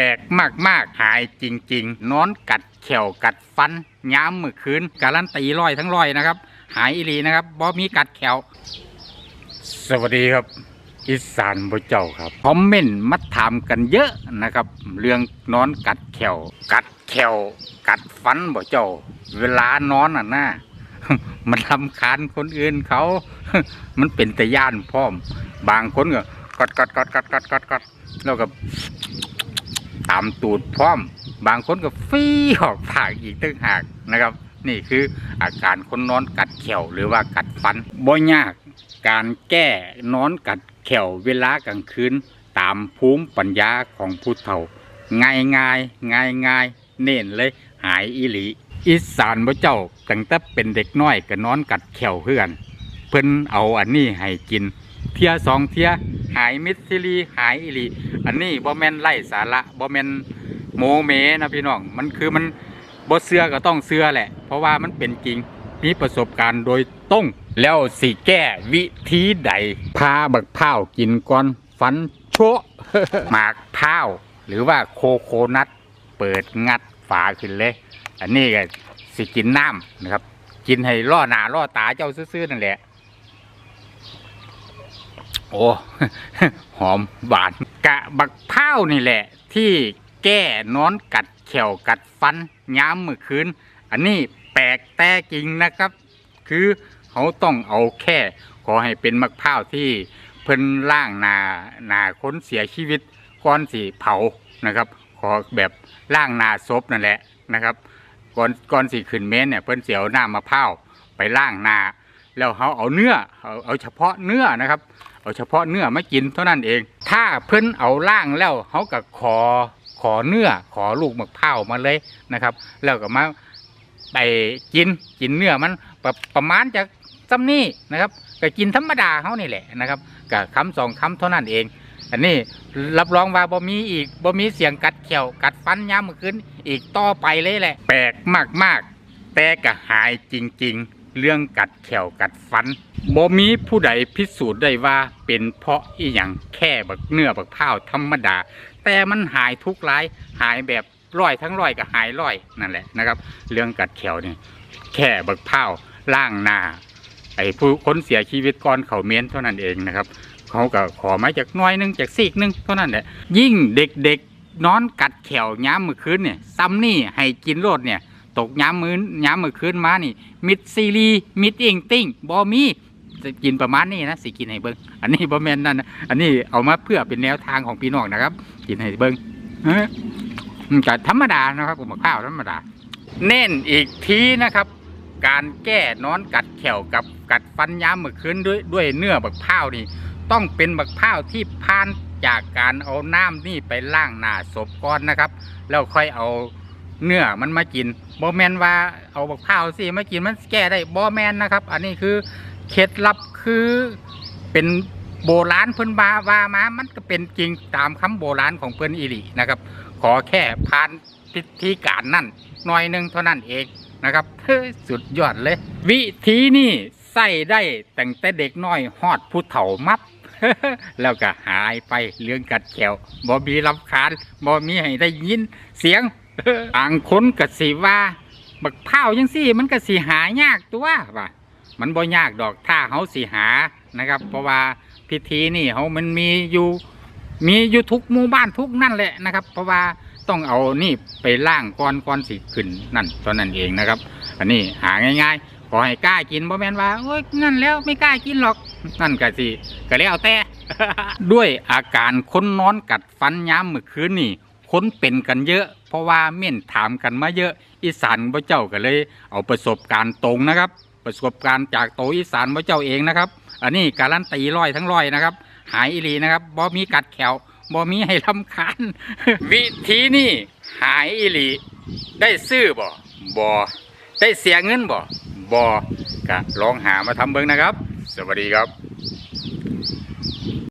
ลกมากๆ หายจริง ๆ นอนกัดแขวกัดฟันย้ำมือคืนการันตีร้อยทั้งร้อยนะครับ หายอีหลีนะครับบ่มีกัดแขวสวัสดีครับอีสานบ่เจ้าครับคอมเมนต์มาถามกันเยอะนะครับ เรื่องนอนกัดแขวกัดแขวกัดฟันบ่เจ้า เวลานอนอะนะมันทำคาญคนอื่นเขา มันเป็นแต่ย่านพร้อม บางคนก็กัดกัดกัดกัดกัดกัดกัดแล้วก็ ตามตูดพร้อม บางคนก็ฟีออกปากอีกตั้งหากนะครับ นี่คืออาการคนนอนกัดแขวหรือว่ากัดฟันบ่ยากการแก้นอนกัดแขวเวลากลางคืนตามภูมิปัญญาของผู้เฒ่า ง่ายง่ายง่ายง่ายเน้นเลยหายอีหลีอีสานบ่เจ้าตั้งแต่เป็นเด็กน้อยก็นอนกัดแขวเพื่อน เพิ่นเอาอันนี้ให้กิน เทียสองเทีย หายมิดซิลีหายอีหลีอันนี้บ่แมนไล่สาระบ่แมนโมเมนะพี่น้องมันคือมันบ่เสือก็ต้องเสือแหละ เพราะว่ามันเป็นจริงมีประสบการณ์โดยตรงแล้วสิแก้วิธีใดพาบักพร้ากินก่อนฟันโชะหมากพร้าหรือว่าโคโคนัทเปิดงัดฝาขึ้นเลย อันนี้ก็สิกินน้ำนะครับ กินให้ล่อหนาล่อตาเจ้าซื่อๆนั่นแหละ โอ้หอมหวาน กะบักพร้านี่แหละ ที่แก้นอนกัดแขวกัดฟันย้ำเมื่อคืน อันนี้แปลกแต่จริงนะครับ คือเขาต้องเอาแค่ ขอให้เป็นมะพร้าวที่เพิ่นล่างนานาค้นเสียชีวิตก่อนสีเผานะครับ ขอแบบล่างนาศพนั่นแหละนะครับก่อนก่อนสีขึ้นเม้นเนี่ยเพิ่นเสียวหน้ามะพร้าวไปล่างนา แล้วเขาเอาเนื้อเอาเอาเฉพาะเนื้อนะครับ เอาเฉพาะเนื้อมากินเท่านั้นเอง ถ้าเพิ่นเอาล่างแล้วเขาก็ขอขอเนื้อขอลูกมะพร้าวมาเลยนะครับ แล้วก็มาไปกินกินเนื้อมันประประมาณจากซ้ำนี่นะครับก็กินธรรมดาเขานี่แหละนะครับกับคำสองคำเท่านั้นเอง อันนี้รับรองว่าบ่มีอีกบ่มีเสียงกัดเขียวกัดฟันย้ำมือขึ้นอีกต่อไปเลยแหละ แปลกมากๆ แต่ก็หายจริง ๆ เรื่องกัดแขวกัดฟันบ่มีผู้ใดพิสูจน์ได้ว่าเป็นเพราะอีหยังแค่บักเนื้อบักข้าธรรมดา แต่มันหายทุกร้ายหายแบบร้อยทั้งร้อยก็หายร้อยนั่นแหละนะครับ เรื่องกัดแขวนี่แค่บักข้าล่างหน้าไอ้ผู้คนเสียชีวิตก่อนเขาเม้นเท่านั้นเองนะครับเขาก็ขอไม้จากน้อยนึงจากซีกนึงเท่านั้นแหละยิ่งเด็กๆนอนกัดแขวย้ำมือคืนเนี่ยซ้ำนี่ให้กินโลดเนี่ย ตกย้ำมือย้ำมือคืนมานี่ มิดซีรีมิดอิงติ้งบอมีจะกินประมาณนี้นะสิกินให้เบิ้งอันนี้บอแมนนั่นนะอันนี้เอามาเพื่อเป็นแนวทางของพี่น้องนะครับ กินให้เบิ้งเอ้อมันก็ธรรมดานะครับผมข้าวธรรมดา เน้นอีกทีนะครับ การแก้นอนกัดแขวกับกัดฟันย้ำมือคืนด้วยด้วยเนื้อบักพร้าวนี่ ต้องเป็นบักพร้าวที่ผ่านจากการเอาน้ำนี่ไปล้างหน้าศพก่อนนะครับ แล้วค่อยเอา เนื้อมันมากินบอแมนว่าเอาบักพร้าวสิมากินมันแก้ได้บอแมนนะครับ อันนี้คือเคล็ดลับคือเป็นโบราณเพิ่นบาว่ามามันก็เป็นจริงตามคำโบราณของเพิ่นอีหลีนะครับ ขอแค่ผ่านพิธีการนั่นหน่อยหนึ่งเท่านั้นเองนะครับเฮ้ยสุดยอดเลย วิธีนี่ใส่ได้ตั้งแต่เด็กน้อยฮอดผู้เฒ่ามับแล้วก็หายไปเรื่องกัดแขวบ่มีรำคาญบ่มีให้ได้ยินเสียง บางคนก็สิว่า บักพร้ายังสี่ มันก็สิหายากตัวว่ามันบ่ยากดอกถ้าเขาสิหานะครับ เพราะว่าพิธีนี่เขามันมีอยู่มีอยู่ทุกหมู่บ้านทุกนั่นแหละนะครับ เพราะว่าต้องเอานี่ไปล่างก้อนก้อนสิขึ้นนั่นตอนนั้นเองนะครับ อันนี้หาง่ายๆขอให้กล้ากินบ่แมนว่าโอ้ยนั่นแล้วไม่กล้ากินหรอกนั่นก็สิก็แล้วแต่ด้วยอาการคนนอนกัดฟันย้ำเมื่อคืนนี่ คนเป็นกันเยอะ เพราะว่าเม่นถามกันมาเยอะ อีสานพระเจ้าก็เลย เอาประสบการณ์ตรงนะครับ ประสบการณ์จากโตอีสานพระเจ้าเองนะครับ อันนี้การันตีร้อยทั้งร้อยนะครับ หายอีหลีนะครับบ่มีกัดแขวบ่มีให้ลำคาญวิธีนี่หายอีหลี ได้ซื้อบ่บ่ได้เสียเงินบ่บ่ก็ลองหามาทำเบิ่งนะครับ สวัสดีครับ